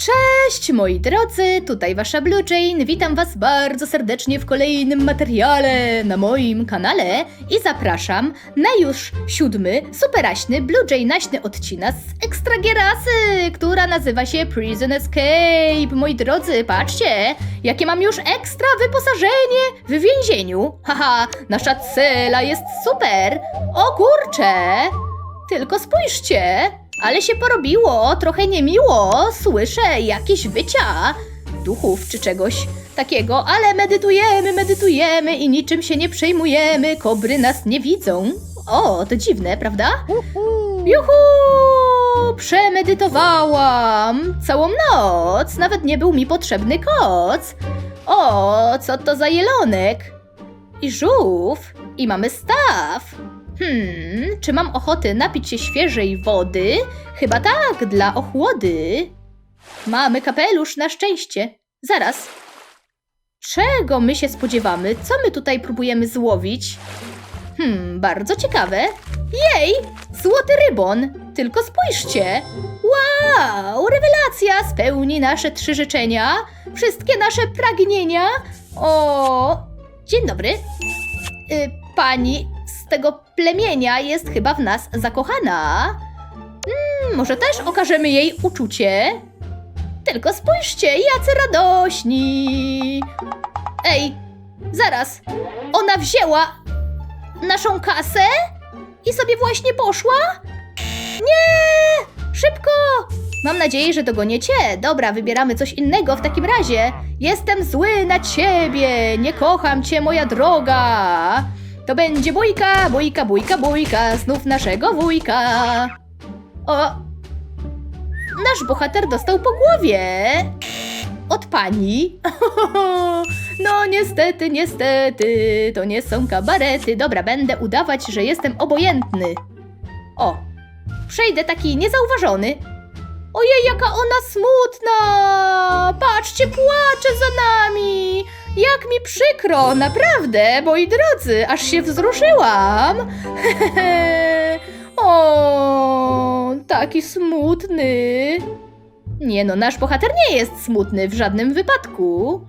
Cześć moi drodzy, tutaj wasza Blue Jane. Witam was bardzo serdecznie w kolejnym materiale na moim kanale i zapraszam na już siódmy, superaśny, Blue Jane'aśny odcinek z Ekstragierasy, która nazywa się Prison Escape. Moi drodzy, patrzcie, jakie mam już ekstra wyposażenie w więzieniu. Haha, nasza cela jest super. O kurcze, tylko spójrzcie, ale się porobiło, trochę niemiło. Słyszę jakieś wycia duchów czy czegoś takiego, ale medytujemy, medytujemy i niczym się nie przejmujemy. Kobry nas nie widzą. O, to dziwne, prawda? Juhu! Przemedytowałam całą noc. Nawet nie był mi potrzebny koc. O, co to za jelonek? I żółw. I mamy staw. Hmm, czy mam ochoty napić się świeżej wody? Chyba tak, dla ochłody. Mamy kapelusz na szczęście. Zaraz. Czego my się spodziewamy? Co my tutaj próbujemy złowić? Hmm, bardzo ciekawe. Jej! Złoty rybon! Tylko spójrzcie! Wow! Rewelacja! Spełni nasze trzy życzenia, wszystkie nasze pragnienia. O! Dzień dobry. Y, pani tego plemienia jest chyba w nas zakochana. Hmm, może też okażemy jej uczucie? Tylko spójrzcie, jacy radośni! Ej, zaraz! Ona wzięła naszą kasę i sobie właśnie poszła? Nie! Szybko! Mam nadzieję, że dogoniecie. Dobra, wybieramy coś innego w takim razie. Jestem zły na ciebie, nie kocham cię, moja droga. To będzie bójka, bójka, bójka, bójka, znów naszego wujka. O! Nasz bohater dostał po głowie. Od pani. No niestety, niestety, to nie są kabarety. Dobra, będę udawać, że jestem obojętny. O, przejdę taki niezauważony. Ojej, jaka ona smutna! Patrzcie, płacze za nami! Jak mi przykro, naprawdę, moi drodzy, aż się wzruszyłam. o, taki smutny. Nie no, nasz bohater nie jest smutny w żadnym wypadku.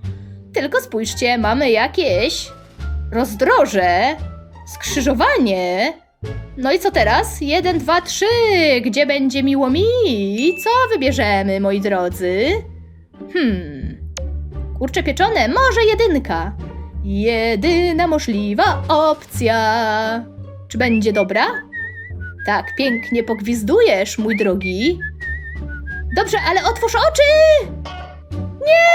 Tylko spójrzcie, mamy jakieś rozdroże, skrzyżowanie. No i co teraz? Jeden, dwa, trzy. Gdzie będzie miło mi? Co wybierzemy, moi drodzy? Hmm. Kurcze pieczone, może jedynka. Jedyna możliwa opcja. Czy będzie dobra? Tak, pięknie pogwizdujesz, mój drogi. Dobrze, ale otwórz oczy! Nie!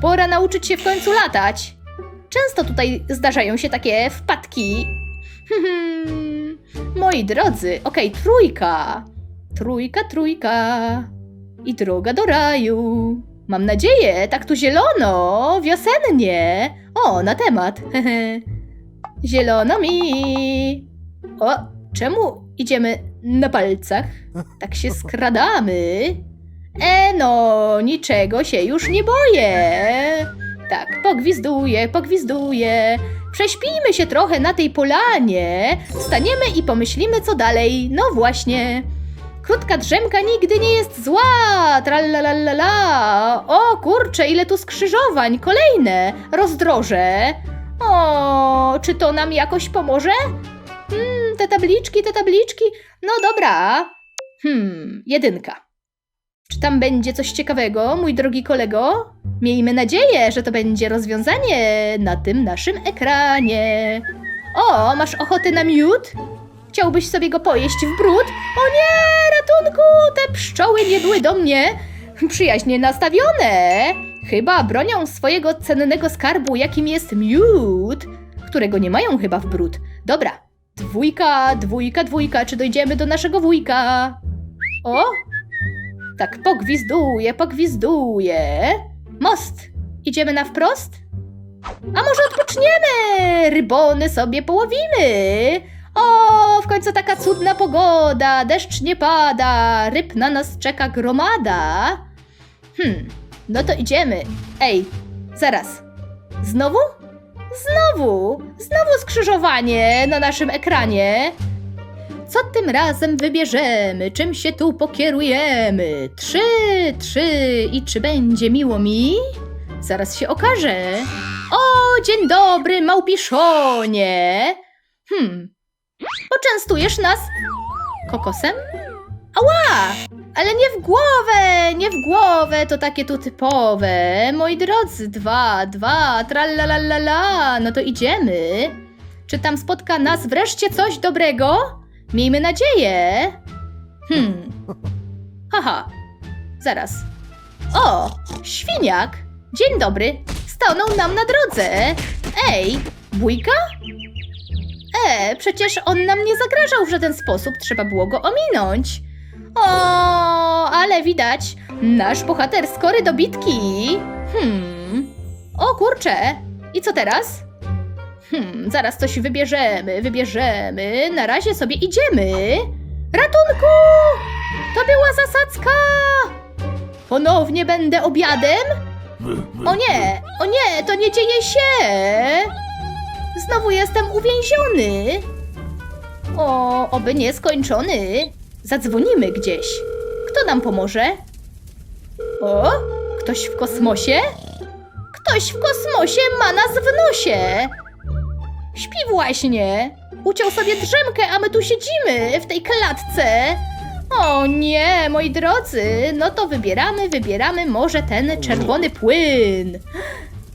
Pora nauczyć się w końcu latać. Często tutaj zdarzają się takie wpadki. Hmm, Moi drodzy, okej, trójka. Trójka, trójka. I droga do raju. Mam nadzieję, tak tu zielono, wiosennie. O, na temat. Zielono mi. O, czemu idziemy na palcach? Tak się skradamy. E no, niczego się już nie boję. Tak, pogwizduję, pogwizduję. Prześpijmy się trochę na tej polanie. Staniemy i pomyślimy, co dalej. No właśnie. Krótka drzemka nigdy nie jest zła. Tralalala. O kurczę, ile tu skrzyżowań. Kolejne. Rozdroże. O, czy to nam jakoś pomoże? Hmm, te tabliczki, te tabliczki. No dobra. Hmm, jedynka. Czy tam będzie coś ciekawego, mój drogi kolego? Miejmy nadzieję, że to będzie rozwiązanie na tym naszym ekranie. O, masz ochotę na miód? Chciałbyś sobie go pojeść w brud? O nie, ratunku! Te pszczoły nie były do mnie przyjaźnie nastawione. Chyba bronią swojego cennego skarbu, jakim jest miód, którego nie mają chyba w brud. Dobra, dwójka, dwójka, dwójka, czy dojdziemy do naszego wujka? O, tak, pogwizduję, pogwizduję. Most. Idziemy na wprost? A może odpoczniemy? Rybony sobie połowimy. O, w końcu taka cudna pogoda, deszcz nie pada, ryb na nas czeka gromada. Hmm, no to idziemy. Ej, zaraz. Znowu? Znowu! Znowu skrzyżowanie na naszym ekranie. Co tym razem wybierzemy? Czym się tu pokierujemy? Trzy, trzy i czy będzie miło mi? Zaraz się okaże. O, dzień dobry, małpiszonie! Hmm, poczęstujesz nas kokosem? Ała! Ale nie w głowę, nie w głowę, to takie tu typowe. Moi drodzy, dwa, dwa, tralalala, no to idziemy. Czy tam spotka nas wreszcie coś dobrego? Miejmy nadzieję. Hmm. Haha. Zaraz. O, świniak. Dzień dobry. Stanął nam na drodze. Ej, bójka? E, przecież on nam nie zagrażał w żaden sposób, trzeba było go ominąć. O, ale widać, nasz bohater skory do bitki. Hmm. O kurczę. I co teraz? Hmm, zaraz coś wybierzemy, wybierzemy. Na razie sobie idziemy. Ratunku! To była zasadzka! Ponownie będę obiadem? O nie, o nie, to nie dzieje się! Znowu jestem uwięziony. O, oby nie skończony. Zadzwonimy gdzieś. Kto nam pomoże? O, ktoś w kosmosie? Ktoś w kosmosie ma nas w nosie. Śpi właśnie. Uciął sobie drzemkę, a my tu siedzimy w tej klatce. O nie, moi drodzy, no to wybieramy, wybieramy może ten czerwony płyn.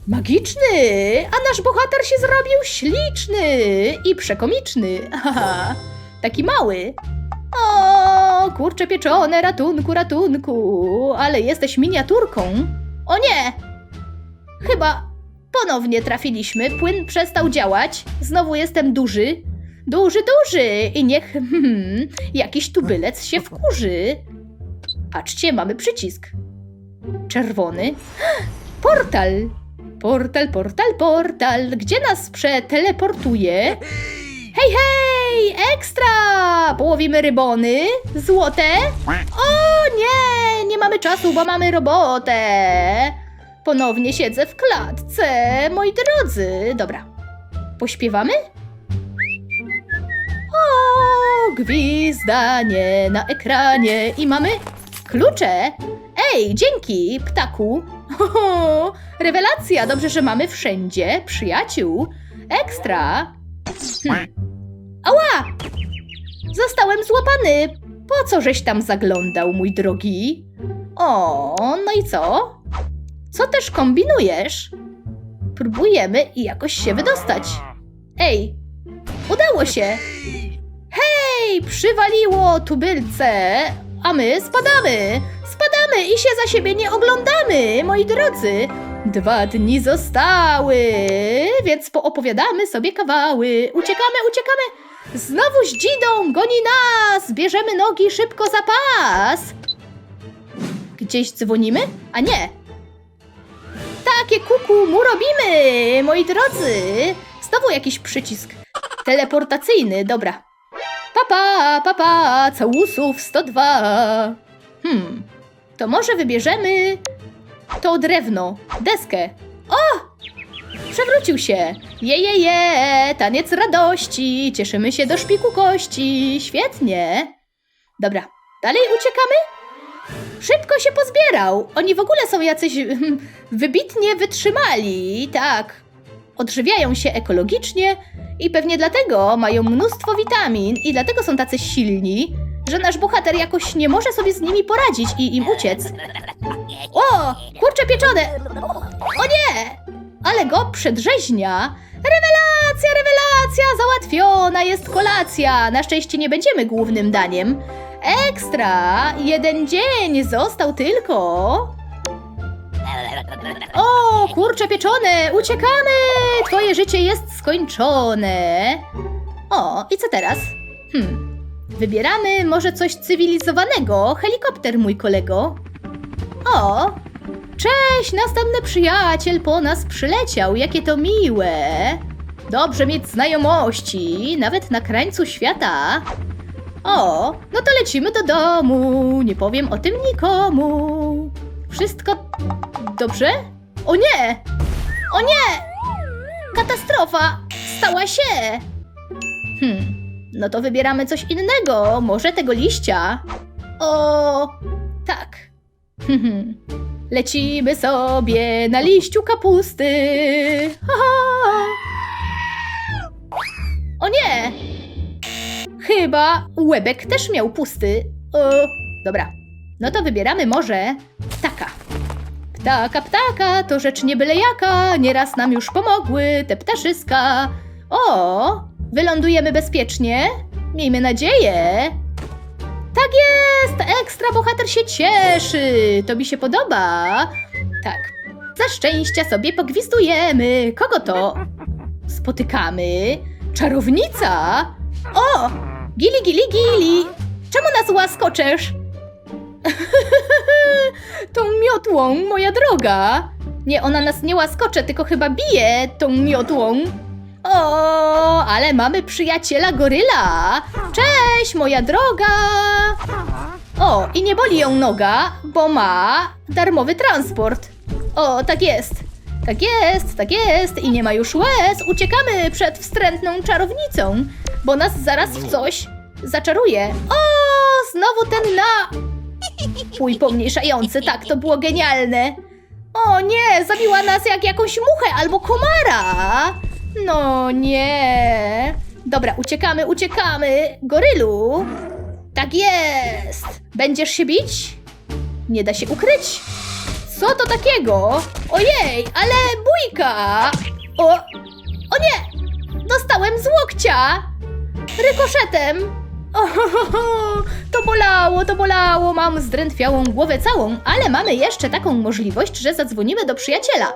Magiczny, a nasz bohater się zrobił śliczny i przekomiczny. Taki mały. O, kurcze pieczone, ratunku, ratunku, ale jesteś miniaturką. O nie! Chyba ponownie trafiliśmy, płyn przestał działać, znowu jestem duży. Duży, duży i niech hmm, jakiś tubylec się wkurzy. Patrzcie, mamy przycisk. Czerwony. Portal! Portal, portal, portal. Gdzie nas przeteleportuje? Hej, hej! Ekstra! Połowimy rybony. Złote. O nie! Nie mamy czasu, bo mamy robotę. Ponownie siedzę w klatce, moi drodzy. Dobra. Pośpiewamy? O, gwizdanie na ekranie i mamy klucze. Ej, dzięki, ptaku. rewelacja, dobrze, że mamy wszędzie przyjaciół. Ekstra. Hm. Ała! Zostałem złapany. Po co żeś tam zaglądał, mój drogi? O, no i co? Co też kombinujesz? Próbujemy i jakoś się wydostać. Ej, udało się. Hej, przywaliło tubylce, a my spadamy. Spadamy i się za siebie nie oglądamy, moi drodzy. Dwa dni zostały, więc poopowiadamy sobie kawały. Uciekamy, uciekamy. Znowu z dzidą goni nas. Bierzemy nogi szybko za pas. Gdzieś dzwonimy? A nie. Takie kuku mu robimy, moi drodzy. Znowu jakiś przycisk. Teleportacyjny, dobra. Papa, papa, całusów 102. Hmm, to może wybierzemy to drewno, deskę. O! Przewrócił się. Je, je, je, taniec radości, cieszymy się do szpiku kości. Świetnie. Dobra, dalej uciekamy? Szybko się pozbierał. Oni w ogóle są jacyś hmm, wybitnie wytrzymali. Tak. Odżywiają się ekologicznie i pewnie dlatego mają mnóstwo witamin i dlatego są tacy silni, że nasz bohater jakoś nie może sobie z nimi poradzić i im uciec. O, kurcze pieczone! O nie! Ale go przedrzeźnia. Rewelacja, rewelacja! Załatwiona jest kolacja! Na szczęście nie będziemy głównym daniem. Ekstra! Jeden dzień został tylko. O, kurcze pieczone! Uciekamy! Twoje życie jest skończone. O, i co teraz? Hmm. Wybieramy może coś cywilizowanego. Helikopter, mój kolego. O! Cześć, następny przyjaciel po nas przyleciał. Jakie to miłe. Dobrze mieć znajomości, nawet na krańcu świata. O, no to lecimy do domu. Nie powiem o tym nikomu. Wszystko dobrze? O nie! O nie! Katastrofa! Stała się! Hmm, No to wybieramy coś innego, może tego liścia. O, tak. Lecimy sobie na liściu kapusty. Ha, ha. O nie! Chyba łebek też miał pusty. O, dobra. No to wybieramy może ptaka. Ptaka, ptaka, to rzecz nie byle jaka, nieraz nam już pomogły te ptaszyska. O, wylądujemy bezpiecznie? Miejmy nadzieję. Tak jest, ekstra bohater się cieszy, to mi się podoba. Tak, za szczęścia sobie pogwizdujemy. Kogo to spotykamy? Czarownica? O, gili, gili, gili. Czemu nas łaskoczesz? tą miotłą, moja droga. Nie, ona nas nie łaskocze, tylko chyba bije tą miotłą. O, ale mamy przyjaciela goryla. Cześć, moja droga. O, i nie boli ją noga, bo ma darmowy transport. O, tak jest. Tak jest, tak jest. I nie ma już łez. Uciekamy przed wstrętną czarownicą, bo nas zaraz w coś zaczaruje. O, znowu ten na... Pój pomniejszający, tak, to było genialne. O nie, zabiła nas jak jakąś muchę albo komara. No nie. Dobra, uciekamy, uciekamy. Gorylu. Tak jest. Będziesz się bić? Nie da się ukryć. Co to takiego? Ojej, ale bójka. O, o nie. Dostałem z łokcia. Rykoszetem. Ohohoho, to bolało, to bolało, mam zdrętwiałą głowę całą, ale mamy jeszcze taką możliwość, że zadzwonimy do przyjaciela.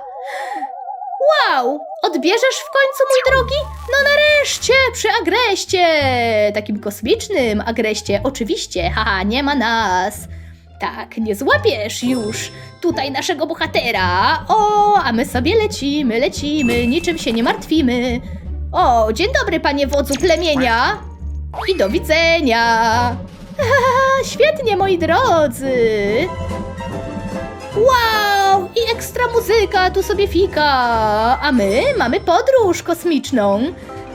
Wow, odbierzesz w końcu, mój drogi? No nareszcie, przy agreście, takim kosmicznym agreście, oczywiście, haha, nie ma nas. Tak, nie złapiesz już tutaj naszego bohatera. O, a my sobie lecimy, lecimy, niczym się nie martwimy. O, dzień dobry, panie wodzu plemienia. I do widzenia! Świetnie, moi drodzy! Wow! I ekstra muzyka tu sobie fika! A my mamy podróż kosmiczną.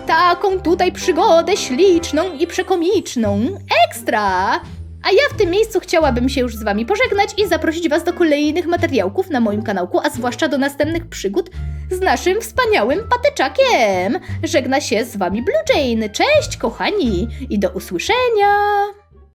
Taką tutaj przygodę śliczną i przekomiczną. Ekstra! A ja w tym miejscu chciałabym się już z wami pożegnać i zaprosić was do kolejnych materiałków na moim kanałku, a zwłaszcza do następnych przygód z naszym wspaniałym patyczakiem. Żegna się z wami Blue Jane. Cześć, kochani, i do usłyszenia!